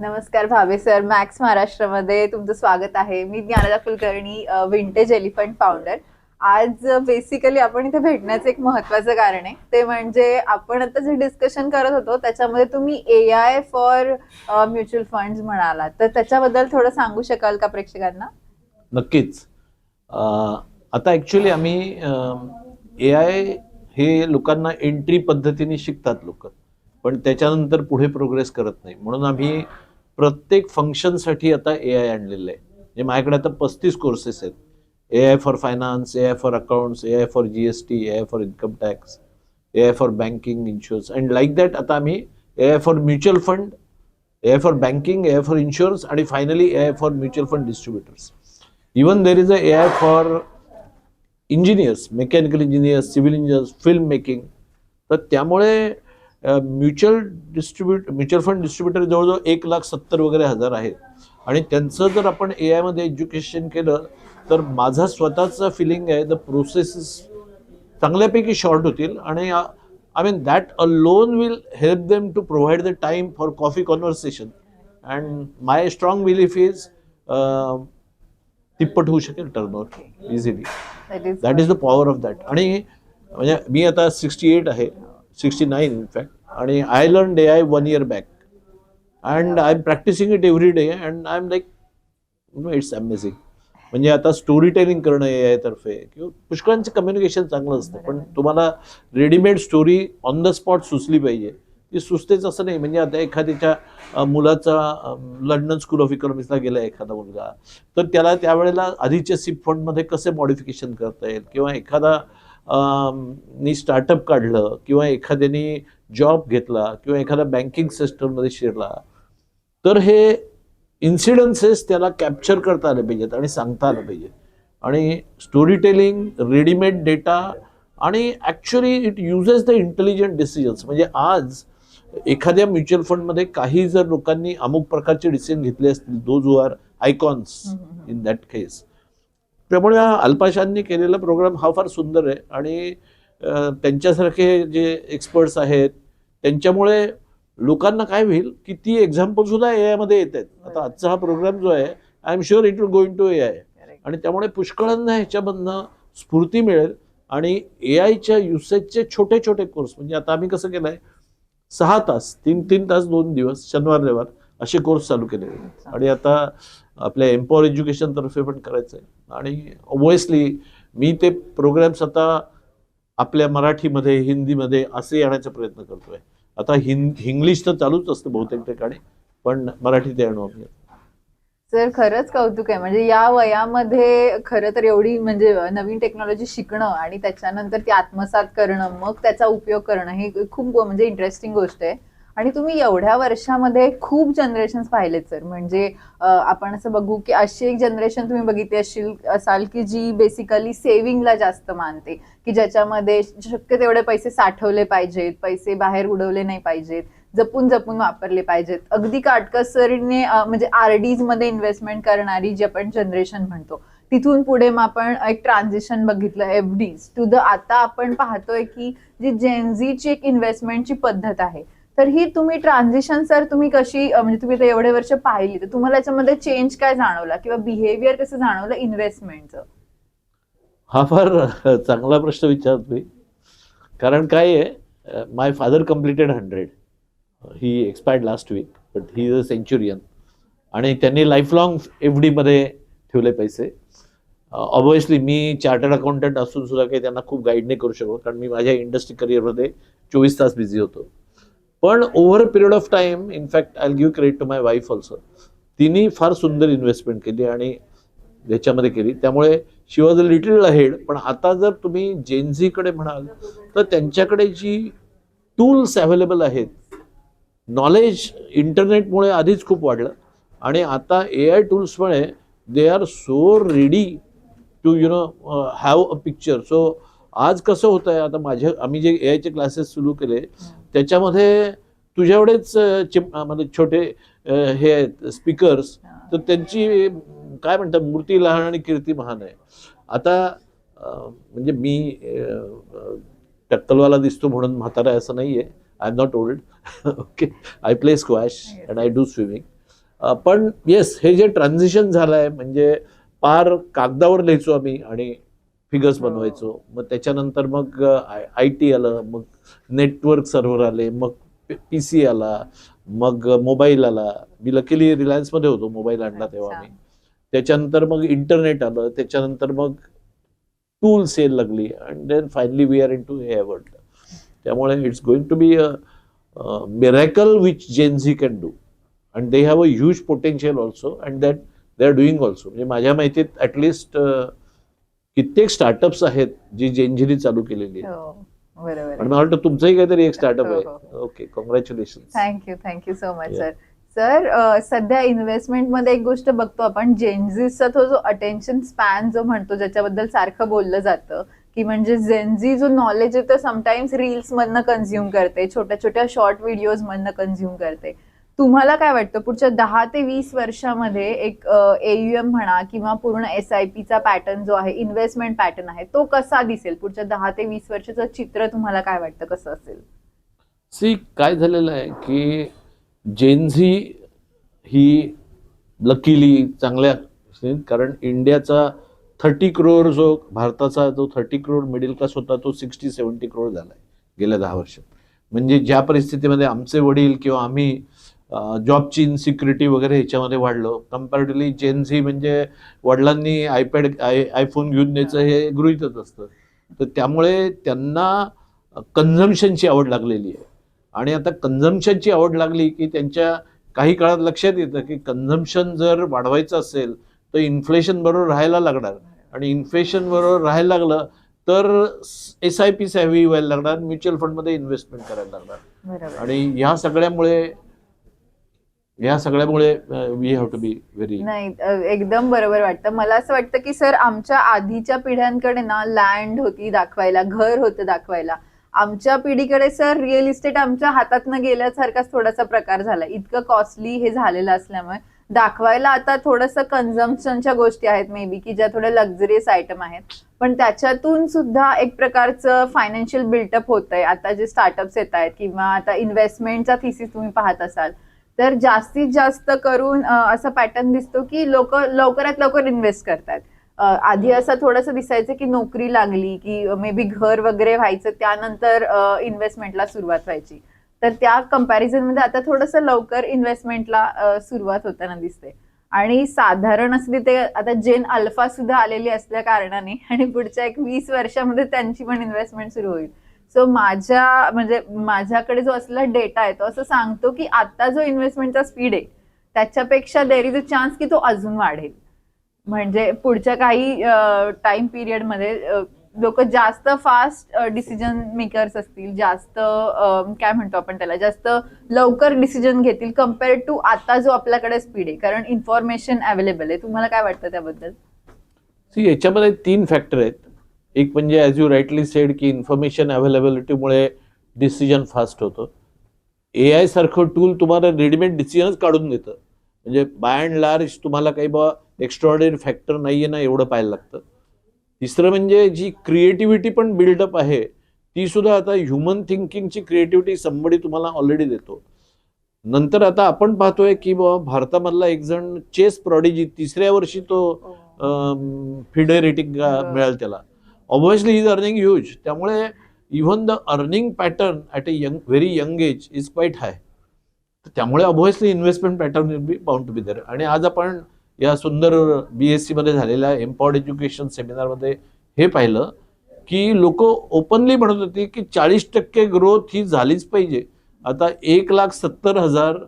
नमस्कार Bhave sir max महाराष्ट्रामध्ये तुमचं स्वागत आहे. मी Dnyanada Kulkarni vintage elephant founder आज बेसिकली आपण इथे भेटण्याचं एक महत्वाचं कारण आहे. ते म्हणजे आपण आता जे डिस्कशन करत होतो त्याच्यामध्ये तुम्ही A I for mutual fund म्हणाला तर त्याच्याबद्दल थोडं सांगू शकाल का प्रेक्षकांना? नक्कीच. आता ऍक्च्युली आम्ही ए आय हे लोकांना एंट्री पद्धतीने शिकतात लोक. पण त्याच्यानंतर पुढे प्रोग्रेस करत नाही. म्हणून आम्ही प्रत्येक फंक्शनसाठी आता ए आय आणलेलं आहे म्हणजे माझ्याकडे आता पस्तीस कोर्सेस आहेत A I for finance A I for accounts A I for G S T A I for income tax A I for banking insurance and like that आता आम्ही A I for mutual fund A I for banking A I for insurance आणि finally A I for mutual fund distributors even there is a A I for engineers mechanical engineers civil engineers film making तर त्यामुळे mutual distribute mutual fund distributor जवळजवळ एक लाख सत्तर वगैरे हजार आहेत आणि त्यांचं जर आपण ए आयमध्ये एज्युकेशन केलं तर माझा स्वतःचा फिलिंग आहे द प्रोसेसेस चांगल्यापैकी शॉर्ट होतील आणि I mean that a loan will help them to provide the time for coffee conversation and my strong belief is तिप्पट होऊ शकेल turnover easily that is the power of that आणि म्हणजे मी आता सिक्स्टी एट आहे. सिक्स्टी नाईन इनफॅक्ट आणि I learn day I one year back and I am practicing it every day and I am like no it's amazing म्हणजे आता story telling करणं ए I तर्फे किंवा पुष्कळांचं कम्युनिकेशन चांगलं असतं पण तुम्हाला readymade story on the spot सुचली पाहिजे. ती सुचतेच असं नाही म्हणजे आता एखाद्याच्या मुलाचा लंडन स्कूल ऑफ इकॉनॉमिक्सला गेला एखादा मुलगा तर त्याला त्यावेळेला आधीच्या सिप फंडमध्ये कसे मॉडिफिकेशन करता येईल? किंवा एखादा नी स्टार्टअप काढलं किंवा एखाद्याने जॉब घेतला किंवा एखादा बँकिंग सिस्टममध्ये शिरला तर हे इन्सिडन्सेस त्याला कॅप्चर करता आले पाहिजेत आणि सांगता आलं पाहिजे आणि स्टोरी टेलिंग रेडीमेड डेटा आणि actually it uses the intelligent decisions म्हणजे आज एखाद्या म्युच्युअल फंडमध्ये काही जर लोकांनी अमुक प्रकारचे डिसिजन घेतले असतील दो जो are icons in that case त्यामुळे हा अल्पाशांनी केलेला प्रोग्राम हा फार सुंदर आहे. आणि त्यांच्यासारखे जे एक्सपर्ट्स आहेत त्यांच्यामुळे लोकांना काय होईल की ती एक्झाम्पल सुद्धा ए आयमध्ये येत आहेत. आता आजचा हा प्रोग्राम जो आहे I am sure it will going to A I. आणि त्यामुळे पुष्कळांना ह्याच्यामधनं स्फूर्ती मिळेल. आणि ए आयच्या युसेजचे छोटे छोटे कोर्स म्हणजे आता आम्ही कसं केलं आहे सहा तास तीन तीन तास दोन दिवस शनिवार रविवार असे कोर्स चालू केले आणि आता आपल्या एम्पॉवर एज्युकेशन तर्फे पण करायचं आहे. आणि ओबियसली मी ते प्रोग्राम्स आता आपल्या मराठीमध्ये हिंदीमध्ये असे येण्याचा प्रयत्न करतोय. आता हिंद इंग्लिश तर चालूच असतं बहुतेक ठिकाणी पण मराठीत येणं आम्ही. सर खरंच कौतुक आहे. म्हणजे या वयामध्ये खरं तर एवढी म्हणजे नवीन टेक्नॉलॉजी शिकणं आणि त्याच्यानंतर ती आत्मसात करणं मग त्याचा उपयोग करणं हे खूप म्हणजे इंटरेस्टिंग गोष्ट आहे. आणि तुम्ही एवढ्या वर्षामध्ये खूप जनरेशन पाहिलेत सर म्हणजे आपण असं बघू की अशी एक जनरेशन तुम्ही बघितली असशील असाल की जी बेसिकली सेव्हिंगला जास्त मानते की ज्याच्यामध्ये शक्य तेवढे पैसे साठवले पाहिजेत पैसे बाहेर उडवले नाही पाहिजेत जपून जपून वापरले पाहिजेत. अगदी काटकसरीने म्हणजे आरडीजमध्ये इन्व्हेस्टमेंट करणारी जी आपण जनरेशन म्हणतो तिथून पुढे मग आपण एक ट्रान्झिशन बघितलं एफ डीज टू द आता आपण पाहतोय की जी जेनझीची एक इन्व्हेस्टमेंटची पद्धत आहे तर ही तुम्ही ट्रान्झिशन सर तुम्ही कशी म्हणजे तुम्ही एवढे वर्ष पाहिली तर तुम्हाला याच्यामध्ये चेंज काय जाणवला? किंवा बिहेवियर कसं जाणवलं इन्व्हेस्टमेंटचं हा फार चांगला प्रश्न विचारतोय. कारण काय आहे my father completed hundred he expired last week but he is a centurion आणि त्यांनी लाईफ लॉंग एफ डीमध्ये ठेवले पैसे. ऑब्वियसली मी चार्टर्ड अकाउंटंट असून सुद्धा काही त्यांना खूप गाईड नाही करू शकलो कारण मी माझ्या इंडस्ट्री करिअरमध्ये चोवीस तास बिझी होतो. पण over period of time in fact I give credit to my wife also तिने फार सुंदर इन्व्हेस्टमेंट केली आणि याच्यामध्ये केली. त्यामुळे she was a little ahead पण आता जर तुम्ही जेनझीकडे म्हणाल तर त्यांच्याकडे जी टूल्स अवेलेबल आहेत नॉलेज इंटरनेटमुळे आधीच खूप वाढलं. आणि आता A I टूल्समुळे they are so ready to you know have a picture so आज कसं होतं आहे आता माझ्या आम्ही जे ए आयचे क्लासेस सुरू केले त्याच्यामध्ये तुझ्यावडेच म्हणजे छोटे हे आहेत स्पीकर्स तर त्यांची काय म्हणतात मूर्ती लहान आणि कीर्ती महान आहे. आता म्हणजे मी टक्कलवाला दिसतो म्हणून म्हातारा आहे असं नाही आहे I am not old okay I play squash and I do swimming पण येस हे जे ट्रान्झिशन झालं आहे म्हणजे पार कागदावर लिहायचो आम्ही आणि फिगर्स हो. बनवायचो. मग त्याच्यानंतर मग आय टी आलं मग नेटवर्क सर्व्हर आले मग पी सी आला मग मोबाईल आला. मी लकीली रिलायन्समध्ये होतो मोबाईल आणला तेव्हा. मी. त्याच्यानंतर मग इंटरनेट आलं त्याच्यानंतर मग टूल सेल लागली and then finally we are into hey world त्यामुळे it's going to be a miracle which Gen Z can do and they have a huge potential also and that they are doing also म्हणजे माझ्या माहितीत at least कित्येक startups आहेत जी जेनझीने चालू केलेली हो बरोबर आणि मला वाटतं तुमचंही काहीतरी एक स्टार्टअप हो, आहे. Okay congratulation thank you thank you so much. Sir sir सध्या इन्व्हेस्टमेंटमध्ये एक गोष्ट बघतो आपण जेनझीचा तो जो अटेन्शन स्पॅन जो म्हणतो ज्याच्याबद्दल सारखं बोललं जातं की म्हणजे जेनझी जो नॉलेज आहे तो समटाईम्स रील्स मधनं कन्झ्युम करते छोट्या छोट्या शॉर्ट व्हिडिओज मधनं कन्झ्युम करते. तुम्हाला काय वाटतं? पुढच्या दहा ते वीस वर्षामध्ये एक एयुएम म्हणा किंवा पूर्ण एस आय पीचा पॅटर्न जो आहे इन्व्हेस्टमेंट पॅटर्न आहे तो कसा दिसेल? पुढच्या दहा ते वीस वर्षाचं चित्र तुम्हाला काय वाटतं? कसं असेल? सी काय झालेलं आहे की जेनझी ही लकीली चांगल्या कारण इंडियाचा थर्टी क्रोअर जो भारताचा जो थर्टी क्रोअर मिडल क्लास होता तो सिक्स्टी सेवन्टी क्रोअर झाला आहे गेल्या दहा वर्षात. म्हणजे ज्या परिस्थितीमध्ये आमचे वडील किंवा आम्ही जॉबची इनसिक्युरिटी वगैरे ह्याच्यामध्ये वाढलो. कम्पॅरेटिव्हली जेनझी म्हणजे वडिलांनी आयपॅड आय आयफोन घेऊन द्यायचं हे गृहितच असतं. तर त्यामुळे त्यांना कन्झम्शनची आवड लागलेली आहे. आणि आता कन्झम्शनची आवड लागली की त्यांच्या काही काळात लक्षात येतं की कन्झम्शन जर वाढवायचं असेल तर इन्फ्लेशन बरोबर राहायला लागणार. आणि इन्फ्लेशन बरोबर राहायला लागलं तर एस आय पी सॅव्ही व्हायला लागणार म्युच्युअल फंडमध्ये इन्व्हेस्टमेंट करायला लागणार. आणि ह्या सगळ्यामुळे या सगळ्यामुळे we have to be very नाही एकदम बरोबर वाटतं. मला असं वाटतं की सर आमच्या आधीच्या पिढ्यांकडे ना लँड होती दाखवायला घर होतं दाखवायला. आमच्या पिढीकडे सर रिअल इस्टेट आमच्या हातातनं गेल्यासारखाच थोडासा प्रकार झाला. इतकं कॉस्टली हे झालेलं असल्यामुळे. दाखवायला आता थोडंसं कन्झम्पशनच्या गोष्टी आहेत मे बी की ज्या थोड्या लक्झरियस आयटम आहेत. पण त्याच्यातून सुद्धा एक प्रकारचं फायनान्शियल बिल्टअप होत आहे आता जे स्टार्टअप्स येत आहेत किंवा आता इन्व्हेस्टमेंटचा थिसिस तुम्ही पाहत असाल. तर जास्तीत जास्त करून असा पॅटर्न दिसतो की लोक लवकरात लवकर इन्व्हेस्ट करतात. आधी असं थोडंसं दिसायचं की नोकरी लागली की मे बी घर वगैरे व्हायचं त्यानंतर इन्व्हेस्टमेंटला सुरुवात व्हायची. तर त्या कंपॅरिझनमध्ये आता थोडंसं लवकर इन्व्हेस्टमेंटला सुरुवात होताना दिसते. आणि साधारण असं तिथे आता जेन अल्फा सुद्धा आलेली असल्या कारणाने आणि पुढच्या एक वीस वर्षामध्ये त्यांची पण इन्व्हेस्टमेंट सुरू होईल. सो माझ्या म्हणजे माझ्याकडे जो असलेला डेटा आहे तो असं सांगतो की आता जो इन्व्हेस्टमेंटचा स्पीड आहे त्याच्यापेक्षा देर इज अ चान्स की तो अजून वाढेल. म्हणजे पुढच्या काही टाइम पिरियडमध्ये लोक जास्त फास्ट डिसिजन मेकर्स असतील जास्त काय म्हणतो आपण त्याला जास्त लवकर डिसिजन घेतील कंपेअर टू आता जो आपल्याकडे स्पीड आहे. कारण इन्फॉर्मेशन अवेलेबल आहे. तुम्हाला काय वाटतं त्याबद्दल? याच्यामध्ये तीन फॅक्टर आहेत. एक म्हणजे ॲज यू राईटली सेड की इन्फॉर्मेशन अवेलेबिलिटीमुळे डिसिजन फास्ट होतं. ए आय सारखं टूल तुम्हाला रेडीमेड डिसिजनच काढून देतं. म्हणजे बाय अँड लार्ज तुम्हाला काही बा एक्स्ट्रॉर्डनरी फॅक्टर नाही आहे ना एवढं पाहायला लागतं. तिसरं म्हणजे जी क्रिएटिव्हिटी पण बिल्डअप आहे ती सुद्धा आता ह्युमन थिंकिंगची क्रिएटिव्हिटी संबडी तुम्हाला ऑलरेडी देतो. नंतर आता आपण पाहतोय की बाबा भारतामधला एक जण चेस प्रॉडिजी तिसऱ्या वर्षी तो फिडे रेटिंग. मिळालं त्याला. ऑब्व्हियसली इज अर्निंग ह्यूज त्यामुळे even the earning pattern at a young very young age is quite high त्यामुळे obviously investment pattern will be bound to be there आणि आज आपण या सुंदर बी एस सीमध्ये झालेल्या एम्पॉवर्ड एज्युकेशन सेमिनारमध्ये हे पाहिलं की लोक ओपनली म्हणत होती की चाळीस टक्के ग्रोथ ही झालीच पाहिजे. आता एक लाख सत्तर हजार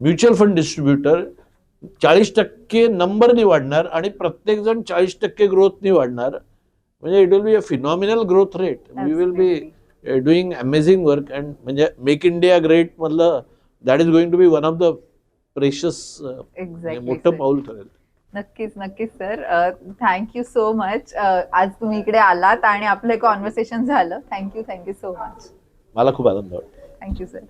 म्युच्युअल फंड डिस्ट्रीब्युटर चाळीस टक्के नंबरनी वाढणार आणि प्रत्येक जण चाळीस टक्के ग्रोथनी वाढणार. म्हणजे it will be a phenomenal growth rate we will be doing amazing work and म्हणजे मेक इंडिया ग्रेट मधलं that is going to be one of the precious मोठं पाऊल ठरेल. नक्कीच नक्कीच सर थँक्यू सो मच आज तुम्ही इकडे आलात आणि आपलं कॉन्व्हर्सेशन झालं. थँक्यू थँक्यू सो मच मला खूप आनंद वाटतो. Thank you sir